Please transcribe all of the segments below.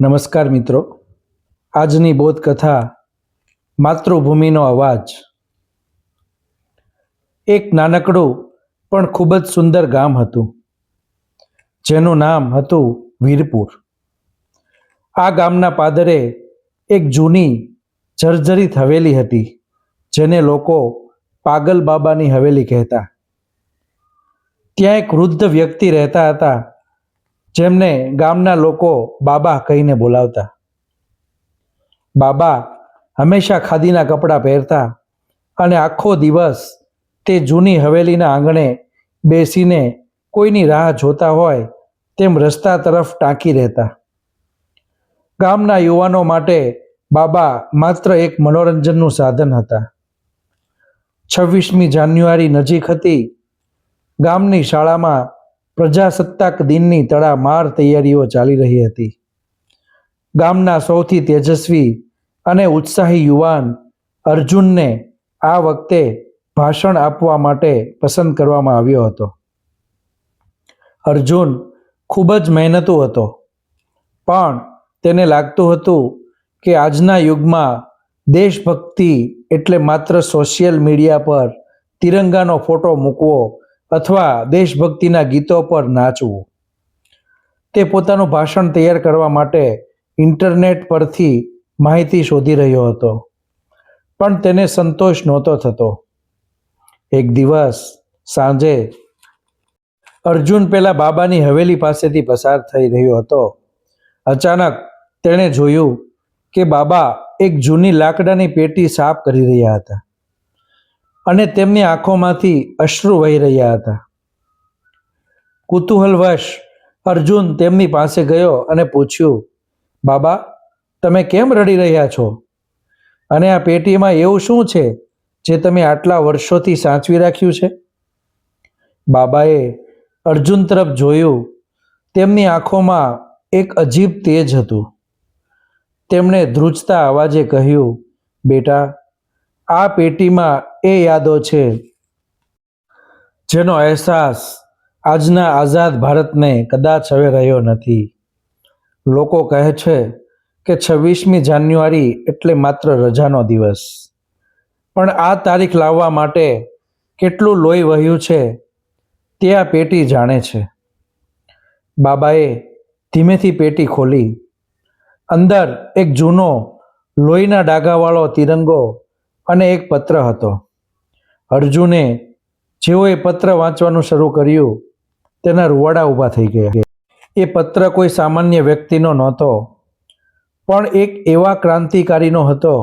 નમસ્કાર મિત્રો. આજની બોધકથા માતૃભૂમિનો અવાજ. એક નાનકડું પણ ખૂબ જ સુંદર ગામ હતું. જેનું નામ હતું વીરપુર. આ ગામના પાદરે એક જૂની જર્જરિત હવેલી હતી, જેને લોકો પાગલ બાબાની હવેલી કહેતા. ત્યાં એક વૃદ્ધ વ્યક્તિ રહેતા હતા જેમને ગામના લોકો બાબા કહીને બોલાવતા. બાબા હંમેશા ખાદીના કપડાં પહેરતા અને આખો દિવસ તે જૂની હવેલીના આંગણે બેસીને કોઈની રાહ જોતા હોય તેમ રસ્તા તરફ ટાંકી રહેતા. ગામના યુવાનો માટે બાબા માત્ર એક મનોરંજનનું સાધન હતા. છવ્વીસમી જાન્યુઆરી નજીક હતી. ગામની શાળામાં પ્રજાસત્તાક દિનની તડામાર તૈયારીઓ ચાલી રહી હતી. ગામના સૌથી તેજસ્વી અને ઉત્સાહી યુવાન અર્જુનને આ વખતે ભાષણ આપવા માટે પસંદ કરવામાં આવ્યો હતો. અર્જુન ખૂબ જ મહેનતુ હતો, પણ તેને લાગતું હતું કે આજના યુગમાં દેશભક્તિ એટલે માત્ર સોશિયલ મીડિયા પર તિરંગાનો ફોટો મૂકવો અથવા દેશભક્તિના ગીતો પર નાચવું. તે પોતાનું ભાષણ તૈયાર કરવા માટે ઇન્ટરનેટ પરથી માહિતી શોધી રહ્યો હતો. પણ તેને સંતોષ નહોતો થતો. એક દિવસ સાંજે અર્જુન પેલા બાબાની હવેલી પાસેથી પસાર થઈ રહ્યો હતો. અચાનક તેણે જોયું કે બાબા એક જૂની લાકડાની પેટી સાફ કરી રહ્યા હતા. અને તેમની આંખોમાંથી અશ્રુ વહી રહ્યા હતા. કુતૂહલવશ અર્જુન તેમની પાસે ગયો અને પૂછ્યું, બાબા, તમે કેમ રડી રહ્યા છો? અને આ પેટીમાં એવું શું છે જે તમે આટલા વર્ષોથી સાચવી રાખ્યું છે? બાબાએ અર્જુન તરફ જોયું. તેમની આંખોમાં એક અજીબ તેજ હતું. તેમણે ધ્રુજતા અવાજે કહ્યું, બેટા, આ પેટીમાં એ યાદો છે, જેનો અહેસાસ આજના આઝાદ ભારતને કદાચ હવે રહ્યો નથી. લોકો કહે છે કે છવ્વીસમી જાન્યુઆરી એટલે માત્ર રજાનો દિવસ. પણ આ તારીખ લાવવા માટે કેટલું લોહી વહ્યું છે, તે આ પેટી જાણે છે. બાબાએ ધીમેથી પેટી ખોલી. અંદર એક જૂનો લોહીના ડાઘાવાળો તિરંગો અને એક પત્ર હતો. અર્જુને જેઓએ પત્ર વાંચવાનું શરૂ કર્યું, તેના રૂવાડા ઊભા થઈ ગયા. એ પત્ર કોઈ સામાન્ય વ્યક્તિનો નહોતો, પણ એક એવા ક્રાંતિકારીનો હતો,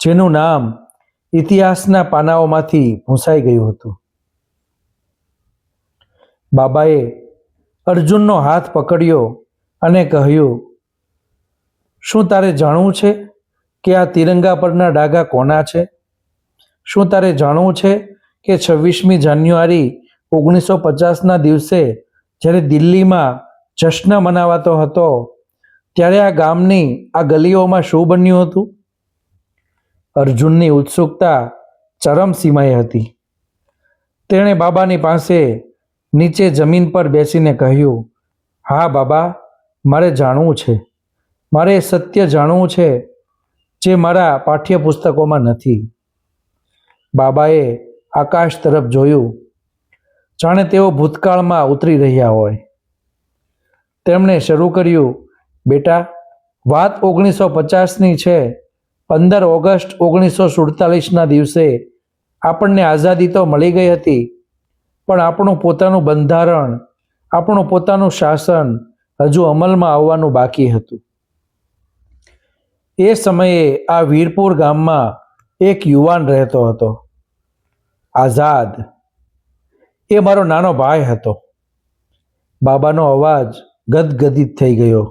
જેનું નામ ઇતિહાસના પાનાઓમાંથી ભૂંસાઈ ગયું હતું. બાબાએ અર્જુનનો હાથ પકડ્યો અને કહ્યું, શું તારે જાણવું છે કે આ તિરંગા પરના ડાઘા કોના છે? શું તારે જાણવું છે કે છવ્વીસમી જાન્યુઆરી ઓગણીસો પચાસના દિવસે જ્યારે દિલ્હીમાં જશ્ન મનાવાતો હતો, ત્યારે આ ગામની આ ગલીઓમાં શું બન્યું હતું? અર્જુનની ઉત્સુકતા ચરમસીમાએ હતી. તેણે બાબાની પાસે નીચે જમીન પર બેસીને કહ્યું, હા બાબા, મારે જાણવું છે. મારે સત્ય જાણવું છે જે મારા પાઠ્યપુસ્તકોમાં નથી. બાબાએ આકાશ તરફ જોયું. જાણે તેઓ ભૂતકાળમાં ઉતરી રહ્યા હોય. તેમણે શરૂ કર્યું, બેટા, વાત ઓગણીસો પચાસની છે. પંદર ઓગસ્ટ ઓગણીસો સુડતાલીસના દિવસે આપણને આઝાદી તો મળી ગઈ હતી, પણ આપણું પોતાનું બંધારણ, આપણું પોતાનું શાસન હજુ અમલમાં આવવાનું બાકી હતું. એ સમયે આ વીરપુર ગામમાં એક યુવાન રહેતો હતો. આઝાદ. એ મારો નાનો ભાઈ હતો. બાબાનો અવાજ ગદગદિત થઈ ગયો.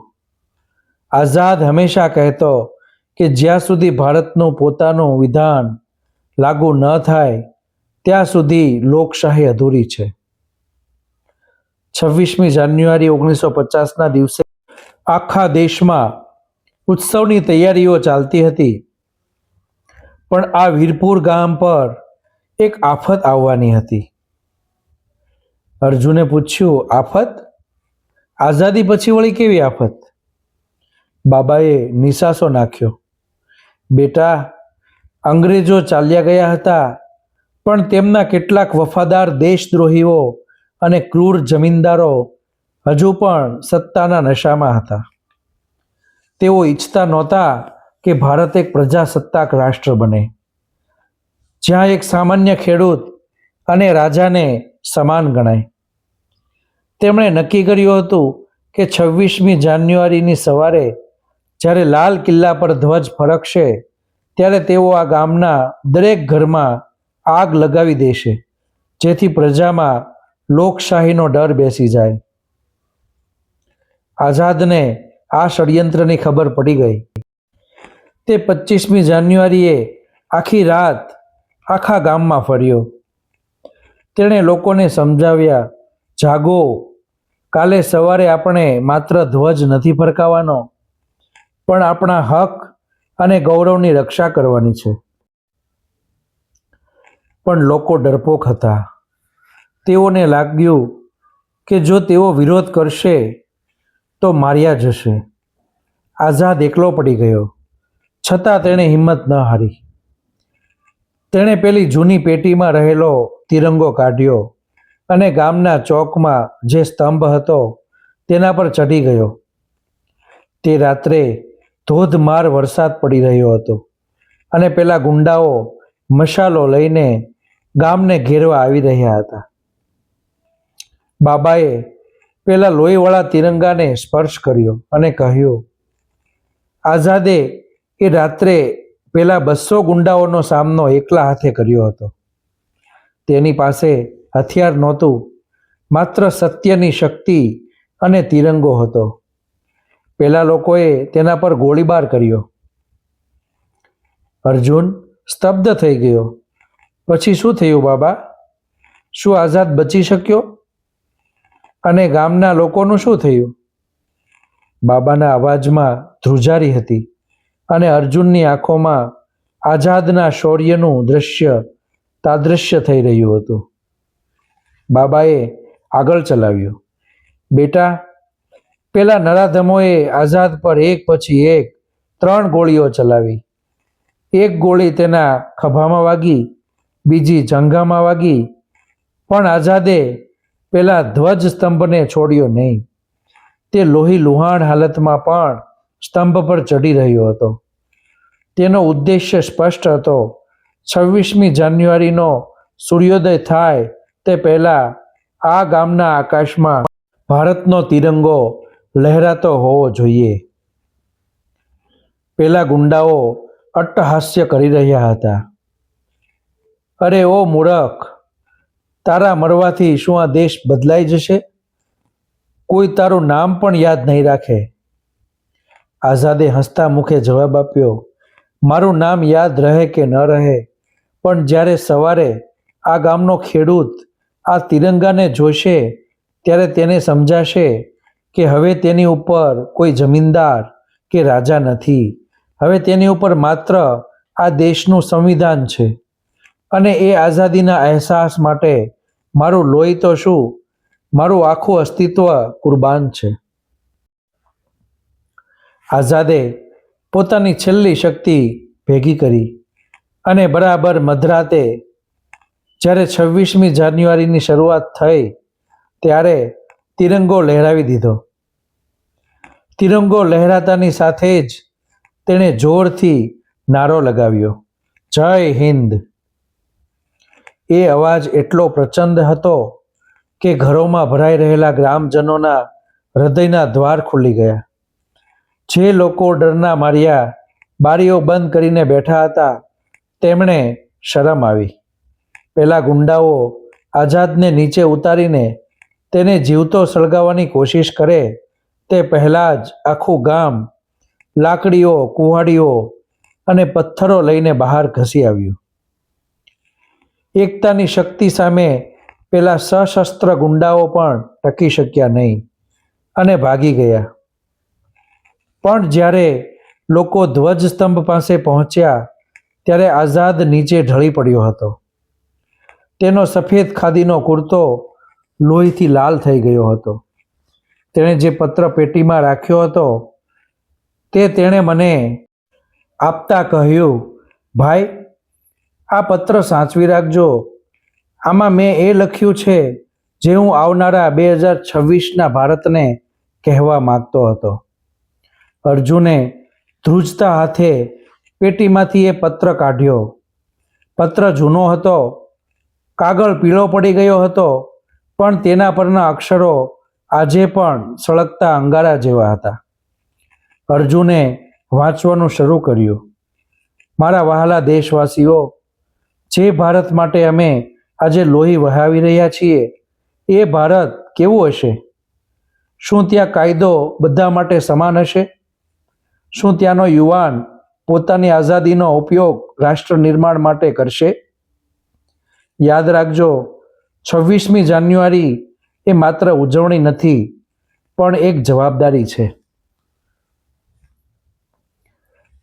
આઝાદ હંમેશા કહેતો કે જ્યાં સુધી ભારતનું પોતાનું વિધાન લાગુ ન થાય, ત્યાં સુધી લોકશાહી અધૂરી છે. છવ્વીસમી જાન્યુઆરી ઓગણીસો પચાસના દિવસે આખા દેશમાં ઉત્સવની તૈયારીઓ ચાલતી હતી. પણ આ વીરપુર ગામ પર એક આફત આવવાની હતી. અર્જુને પૂછ્યું, આફત? આઝાદી પછી વળી કેવી આફત? બાબાએ નિશાસો નાખ્યો. બેટા, અંગ્રેજો ચાલ્યા ગયા હતા, પણ તેમના કેટલાક વફાદાર દેશદ્રોહીઓ અને ક્રૂર જમીનદારો હજુ પણ સત્તાના નશામાં હતા. તેઓ ઈચ્છતા નહોતા કે ભારત એક પ્રજાસત્તાક રાષ્ટ્ર બને. જ્યાં એક સામાન્ય ખેડૂત અને રાજાને સમાન ગણાય. તેમણે નક્કી કર્યું હતું કે છવ્વીસમી જાન્યુઆરીની સવારે જ્યારે લાલ કિલ્લા પર ધ્વજ ફરકશે, ત્યારે તેઓ આ ગામના દરેક ઘરમાં આગ લગાવી દેશે, જેથી પ્રજામાં લોકશાહીનો ડર બેસી જાય. આઝાદને આ ષડયંત્રની ખબર પડી ગઈ. તે પચીસમી જાન્યુઆરીએ આખી રાત આખા ગામમાં ફર્યો. તેણે લોકોને સમજાવ્યા, જાગો. કાલે સવારે આપણે માત્ર ધ્વજ નથી ફરકાવવાનો, પણ આપણા હક અને ગૌરવની રક્ષા કરવાની છે. પણ લોકો ડરપોક હતા. તેઓને લાગ્યું કે જો તેઓ વિરોધ કરશે, તો માર્યા જશે. આઝાદ એકલો પડી ગયો. છતાં તેણે હિંમત ન હારી. તેણે પેલી જૂની પેટીમાં રહેલો તિરંગો કાઢ્યો અને ગામના ચોકમાં જે સ્તંભ હતો તેના પર ચઢી ગયો. તે રાત્રે ધોધમાર વરસાદ પડી રહ્યો હતો અને પેલા ગુંડાઓ મશાલો લઈને ગામને ઘેરવા આવી રહ્યા હતા. બાબાએ પેલા લોહીવાળા તિરંગાને સ્પર્શ કર્યો અને કહ્યું, આઝાદે એ રાત્રે પેલા બસો ગુંડાઓનો સામનો એકલા હાથે કર્યો હતો. તેની પાસે હથિયાર નહોતું, માત્ર સત્યની શક્તિ અને તિરંગો હતો. પેલા લોકોએ તેના પર ગોળીબાર કર્યો. અર્જુન સ્તબ્ધ થઈ ગયો. પછી શું થયું બાબા? શું આઝાદ બચી શક્યો? અને ગામના લોકોનું શું થયું? બાબાના અવાજમાં ધ્રુજારી હતી. અને અર્જુનની આંખોમાં આઝાદના શૌર્યનું દ્રશ્ય તાદૃશ્ય થઈ રહ્યું હતું. બાબાએ આગળ ચલાવ્યું. બેટા, પેલા નરાધમોએ આઝાદ પર એક પછી એક ત્રણ ગોળીઓ ચલાવી. એક ગોળી તેના ખભામાં વાગી, બીજી જંઘામાં વાગી. પણ આઝાદે પેલા ધ્વજ સ્તંભને છોડ્યો નહીં. તે લોહી લુહાણ હાલતમાં પણ સ્તંભ પર ચડી રહ્યો હતો. તેનો ઉદ્દેશ્ય સ્પષ્ટ હતો. છવ્વીસમી જાન્યુઆરીનો સૂર્યોદય થાય તે પહેલાં આ ગામના આકાશમાં ભારતનો તિરંગો લહેરાતો હોવો જોઈએ. પેલા ગુંડાઓ અટ્ટહાસ્ય કરી રહ્યા હતા. અરે ઓ મૂરખ, તારા મરવાથી શું આ દેશ બદલાઈ જશે? કોઈ તારું નામ પણ યાદ નહીં રાખે. આઝાદે હસતા મુખે જવાબ આપ્યો, મારું નામ યાદ રહે કે ન રહે? પણ જ્યારે સવારે આ ગામનો ખેડૂત આ તિરંગાને જોશે, ત્યારે તેને સમજાશે કે હવે તેની ઉપર કોઈ જમીનદાર કે રાજા નથી. હવે તેની ઉપર માત્ર આ દેશનું સંવિધાન છે. અને એ આઝાદીના અહેસાસ માટે મારું લોહી તો શું? મારું આખું અસ્તિત્વ કુરબાન છે. આઝાદે પોતાની છેલ્લી શક્તિ ભેગી કરી અને બરાબર મધરાતે જ્યારે છવ્વીસમી જાન્યુઆરીની શરૂઆત થઈ ત્યારે તિરંગો લહેરાવી દીધો. તિરંગો લહેરાતાની સાથે જ તેણે જોરથી નારો લગાવ્યો, જય હિન્દ. એ અવાજ એટલો પ્રચંડ હતો કે ઘરોમાં ભરાઈ રહેલા ગ્રામજનોના હૃદયના દ્વાર ખુલી ગયા. જે લોકો ડરના માર્યા, બારીઓ બંધ કરીને બેઠા હતા, તેમણે શરમ આવી. પેલા ગુંડાઓ આઝાદને નીચે ઉતારીને તેને જીવતો સળગાવવાની કોશિશ કરે, તે પહેલાં જ આખું ગામ, લાકડીઓ કુહાડીઓ અને પથ્થરો લઈને બહાર ઘસી આવ્યું. એકતાની શક્તિ સામે પેલા સશસ્ત્ર ગુંડાઓ પણ ટકી શક્યા નહીં અને ભાગી ગયા. પણ જ્યારે લોકો ધ્વજસ્તંભ પાસે પહોંચ્યા, ત્યારે આઝાદ નીચે ઢળી પડ્યો હતો. તેનો સફેદ ખાદીનો કુર્તો લોહીથી લાલ થઈ ગયો હતો. તેણે જે પત્ર પેટીમાં રાખ્યો હતો, તે તેણે મને આપતા કહ્યું, ભાઈ, આ પત્ર સાચવી રાખજો. આમાં મેં એ લખ્યું છે જે હું આવનારા બે હજાર છવ્વીસના ભારતને કહેવા માગતો હતો. અર્જુને ધ્રુજતા હાથે પેટીમાંથી એ પત્ર કાઢ્યો. પત્ર જૂનો હતો, કાગળ પીળો પડી ગયો હતો, પણ તેના પરના અક્ષરો આજે પણ સળગતા અંગારા જેવા હતા. અર્જુને વાંચવાનું શરૂ કર્યું. મારા વહાલા દેશવાસીઓ, જે ભારત માટે અમે આજે લોહી વહાવી રહ્યા છીએ, એ ભારત કેવું હશે? શું ત્યાં કાયદો બધા માટે સમાન હશે? શું ત્યાંનો યુવાન પોતાની આઝાદીનો ઉપયોગ રાષ્ટ્ર નિર્માણ માટે કરશે? યાદ રાખજો, છવ્વીસમી જાન્યુઆરી એ માત્ર ઉજવણી નથી, પણ એક જવાબદારી છે.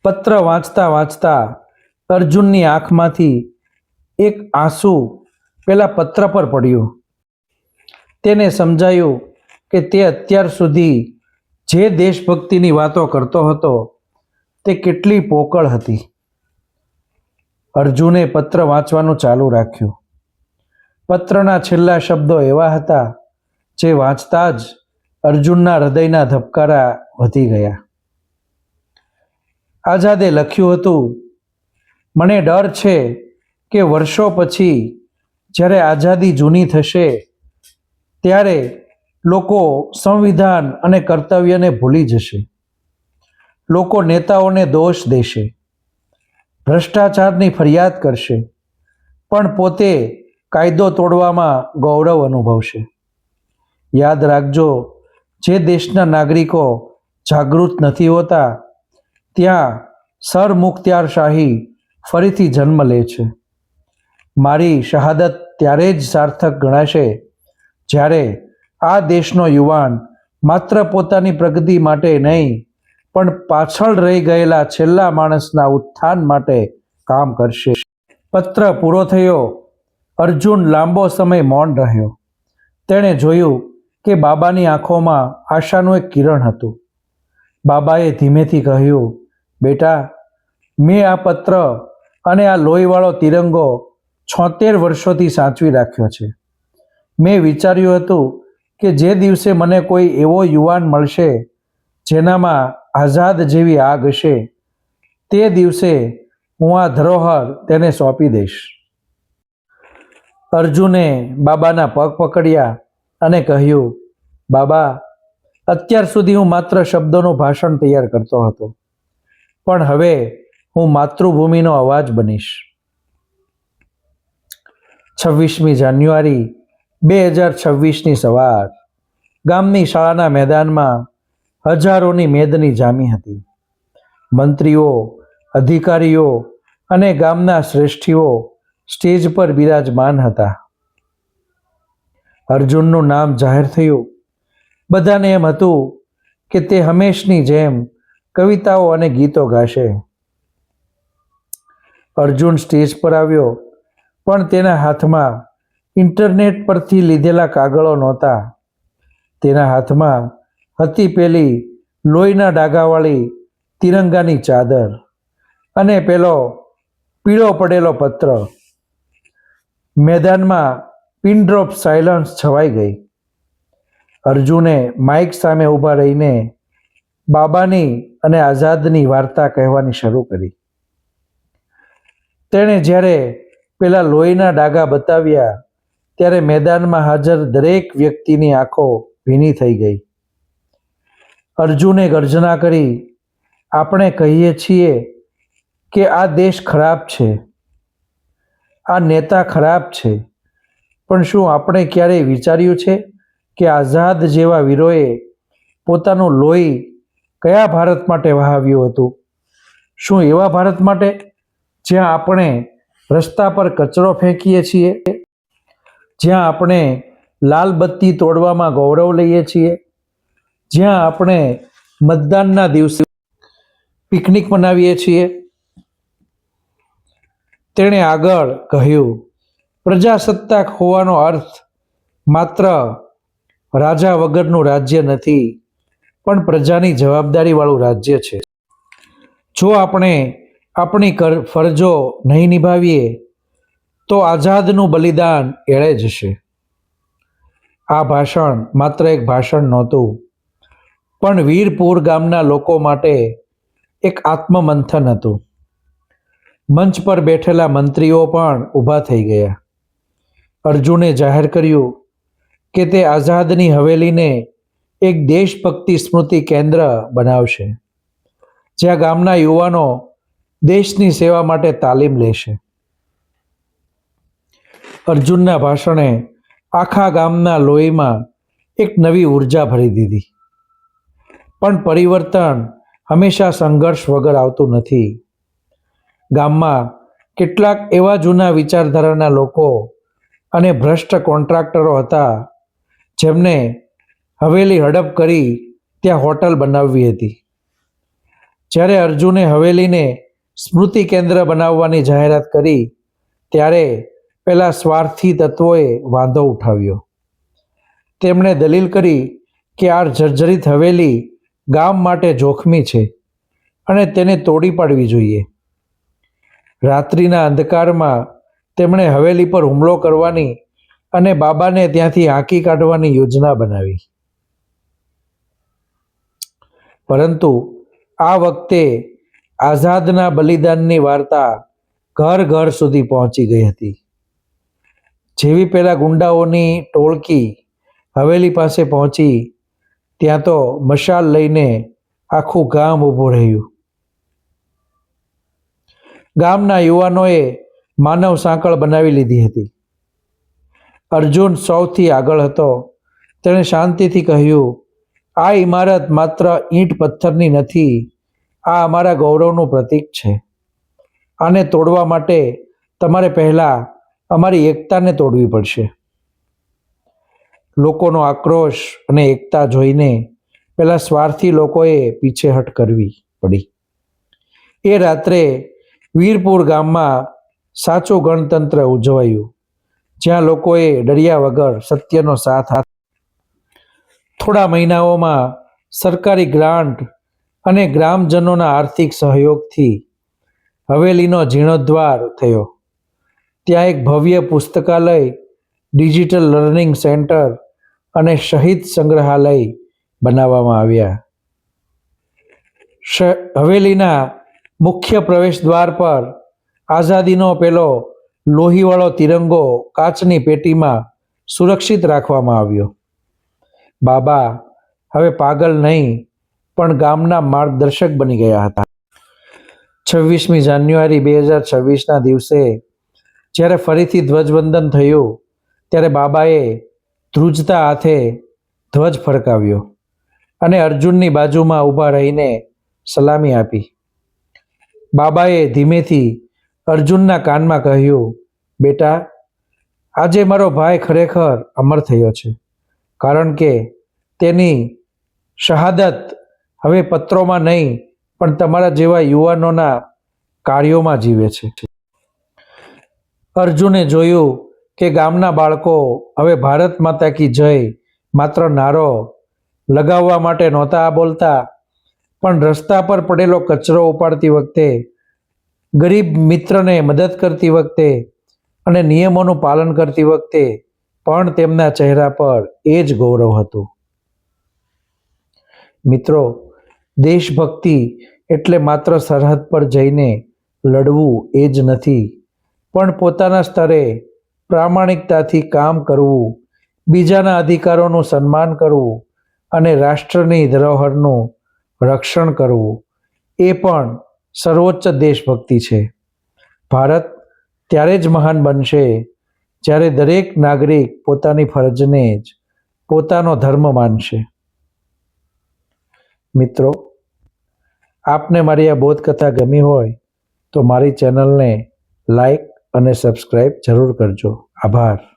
પત્ર વાંચતા વાંચતા અર્જુનની આંખમાંથી એક આંસુ પેલા પત્ર પર પડ્યું. તેને સમજાયું કે તે અત્યાર સુધી જે દેશભક્તિની વાતો કરતો હતો, તે કેટલી પોકળ હતી. અર્જુને પત્ર વાંચવાનું ચાલુ રાખ્યું. પત્રના છેલ્લા શબ્દો એવા હતા, જે વાંચતા જ અર્જુનના હૃદયના ધબકારા વધી ગયા. આઝાદે લખ્યું હતું, મને ડર છે કે વર્ષો પછી જ્યારે આઝાદી જૂની થશે, ત્યારે લોકો સંવિધાન અને કર્તવ્યને ભૂલી જશે. લોકો નેતાઓને દોષ દેશે. ભ્રષ્ટાચારની ફરિયાદ કરશે. પણ પોતે કાયદો તોડવામાં ગૌરવ અનુભવશે. યાદ રાખજો, જે દેશના નાગરિકો જાગૃત નથી હોતા, ત્યાં સરમુખત્યારશાહી ફરીથી જન્મ લે છે. મારી શહાદત ત્યારે જ સાર્થક ગણાશે જ્યારે આ દેશનો યુવાન માત્ર પોતાની પ્રગતિ માટે નહીં, પણ પાછળ રહી ગયેલા છેલ્લા માણસના ઉત્થાન માટે કામ કરશે. પત્ર પૂરો થયો. અર્જુન લાંબો સમય મૌન રહ્યો. તેણે જોયું કે બાબાની આંખોમાં આશાનું એક કિરણ હતું. બાબાએ ધીમેથી કહ્યું, બેટા, મેં આ પત્ર અને આ લોહીવાળો તિરંગો છોતેર વર્ષોથી સાચવી રાખ્યો છે. મેં વિચાર્યું હતું કે જે દિવસે મને કોઈ એવો યુવાન મળશે જેનામાં આઝાદ જેવી આગ હશે, તે દિવસે હું આ ધરોહર તેને સોંપી દઈશ. અર્જુને બાબાના પગ પકડ્યા અને કહ્યું, બાબા, અત્યાર સુધી હું માત્ર શબ્દોનું ભાષણ તૈયાર કરતો હતો, પણ હવે હું માતૃભૂમિનો અવાજ બનીશ. છવ્વીસમી જાન્યુઆરી બે હજાર છવ્વીસની સવાર ગામની શાળાના મેદાનમાં હજારોની મેદની જામી હતી. મંત્રીઓ, અધિકારીઓ અને ગામના શ્રેષ્ઠીઓ સ્ટેજ પર બિરાજમાન હતા. અર્જુનનું નામ જાહેર થયું. બધાને એમ હતું કે તે હંમેશની જેમ કવિતાઓ અને ગીતો ગાશે. અર્જુન સ્ટેજ પર આવ્યો, પણ તેના હાથમાં ઇન્ટરનેટ પરથી લીધેલા કાગળો નહોતા. તેના હાથમાં હતી પેલી લોહીના ડાઘાવાળી તિરંગાની ચાદર અને પેલો પીળો પડેલો પત્ર. મેદાનમાં પિનડ્રોપ સાયલન્સ છવાઈ ગઈ. અર્જુને માઇક સામે ઊભા રહીને બાબાની અને આઝાદની વાર્તા કહેવાની શરૂ કરી. તેણે જ્યારે પેલા લોહીના ડાઘા બતાવ્યા ત્યારે મેદાનમાં હાજર દરેક વ્યક્તિની આંખો ભીની થઈ ગઈ. અર્જુને ગર્જના કરી, આપણે કહીએ છીએ કે આ દેશ ખરાબ છે. આ નેતા ખરાબ છે. પણ શું આપણે ક્યારેય વિચાર્યું છે કે આઝાદ જેવા વીરોએ પોતાનું લોહી કયા ભારત માટે વહાવ્યું હતું? શું એવા ભારત માટે? જ્યાં આપણે રસ્તા પર કચરો ફેંકીએ છીએ? જ્યાં આપણે લાલ બત્તી તોડવામાં ગૌરવ લઈએ છીએ, જ્યાં આપણે મતદાનના દિવસે પિકનિક મનાવીએ છીએ. તેણે આગળ કહ્યું, પ્રજાસત્તાક હોવાનો અર્થ માત્ર રાજા વગરનું રાજ્ય નથી, પણ પ્રજાની જવાબદારીવાળું રાજ્ય છે. જો આપણે આપણી ફરજો નહીં નિભાવીએ તો આઝાદનું બલિદાન એળે જશે આ ભાષણ માત્ર એક ભાષણ નહોતું, પણ વીરપુર ગામના લોકો માટે એક આત્મમંથન હતું. મંચ પર બેઠેલા મંત્રીઓ પણ ઊભા થઈ ગયા. અર્જુને જાહેર કર્યું કે તે આઝાદની હવેલીને એક દેશભક્તિ સ્મૃતિ કેન્દ્ર બનાવશે, જ્યાં ગામના યુવાનો દેશની સેવા માટે તાલીમ લેશે. અર્જુનના ભાષણે આખા ગામના લોહીમાં એક નવી ઊર્જા ભરી દીધી. પણ પરિવર્તન હંમેશા સંઘર્ષ વગર આવતું નથી. ગામમાં કેટલાક એવા જૂના વિચારધારાના લોકો અને ભ્રષ્ટ કોન્ટ્રાક્ટરો હતા, જેમને હવેલી હડપ કરી ત્યાં હોટલ બનાવવી હતી. જ્યારે અર્જુને હવેલીને સ્મૃતિ કેન્દ્ર બનાવવાની જાહેરાત કરી, ત્યારે પેલા સ્વાર્થી તત્વોએ વાંધો ઉઠાવ્યો. તેમણે દલીલ કરી કે આ જર્જરિત હવેલી ગામ માટે જોખમી છે અને તેને તોડી પાડવી જોઈએ. રાત્રિના અંધકારમાં તેમણે હવેલી પર હુમલો કરવાની અને બાબાને ત્યાંથી હાંકી કાઢવાની યોજના બનાવી. પરંતુ આ વખતે આઝાદના બલિદાનની વાર્તા ઘર ઘર સુધી પહોંચી ગઈ હતી. જેવી પેલા ગુંડાઓની ટોળકી હવેલી પાસે પહોંચી, ત્યાં તો મશાલ લઈને આખું ગામ ઊભું રહ્યું. ગામના યુવાનોએ માનવ સાંકળ બનાવી લીધી હતી. અર્જુન સૌથી આગળ હતો. તેણે શાંતિથી કહ્યું, આ ઇમારત માત્ર ઈંટ પથ્થરની નથી, આ અમારા ગૌરવનું પ્રતીક છે. આને તોડવા માટે તમારે પહેલાં અમારી એકતાને તોડવી પડશે. લોકોનો આક્રોશ અને એકતા જોઈને પેલા સ્વાર્થી લોકોએ પીછેહટ કરવી પડી. એ રાત્રે વીરપુર ગામમાં સાચું ગણતંત્ર ઉજવાયું, જ્યાં લોકોએ ડર્યા વગર સત્યનો સાથ આપ્યો. થોડા મહિનાઓમાં સરકારી ગ્રાન્ટ અને ગ્રામજનોના આર્થિક સહયોગથી હવેલીનો જીર્ણોદ્ધાર થયો. ત્યાં એક ભવ્ય પુસ્તકાલય, ડિજિટલ લર્નિંગ સેન્ટર અને શહીદ સંગ્રહાલય બનાવવામાં આવ્યા. હવેલીના મુખ્ય પ્રવેશ દ્વાર પર આઝાદીનો પેલો લોહીવાળો તિરંગો કાચની પેટીમાં સુરક્ષિત રાખવામાં આવ્યો. બાબા, હવે પાગલ નહીં, પણ ગામના માર્ગદર્શક બની ગયા હતા. છવ્વીસમી જાન્યુઆરી બે હજાર છવ્વીસના દિવસે જ્યારે ફરીથી ધ્વજવંદન થયું, ત્યારે બાબાએ ધ્રુજતા હાથે ધ્વજ ફરકાવ્યો અને અર્જુનની બાજુમાં ઊભા રહીને સલામી આપી. બાબાએ ધીમેથી અર્જુનના કાનમાં કહ્યું, બેટા, આજે મારો ભાઈ ખરેખર અમર થયો છે, કારણ કે તેની શહાદત હવે પત્રોમાં નહીં, પણ તમારા જેવા યુવાનોના કાર્યોમાં જીવે છે. અર્જુને જોયું કે ગામના બાળકો હવે ભારત માતા કી જય માત્ર નારો લગાવવા માટે નહોતા બોલતા, પણ રસ્તા પર પડેલો કચરો ઉપાડતી વખતે, ગરીબ મિત્રને મદદ કરતી વખતે અને નિયમોનું પાલન કરતી વખતે પણ તેમના ચહેરા પર એ જ ગૌરવ હતું. મિત્રો, દેશભક્તિ એટલે માત્ર સરહદ પર જઈને લડવું એ જ નથી. પણ પોતાના સ્તરે પ્રામાણિકતાથી કામ કરવું, બીજાના અધિકારોનું સન્માન કરવું અને રાષ્ટ્રની ધરોહરનું રક્ષણ કરવું, એ પણ સર્વોચ્ચ દેશભક્તિ છે. ભારત ત્યારે જ મહાન બનશે જ્યારે દરેક નાગરિક પોતાની ફરજને જ પોતાનો ધર્મ માનશે. મિત્રો, આપને મારી આ બોધકથા ગમી હોય તો મારી ચેનલને લાઈક અને સબસ્ક્રાઈબ જરૂર કરજો. આભાર.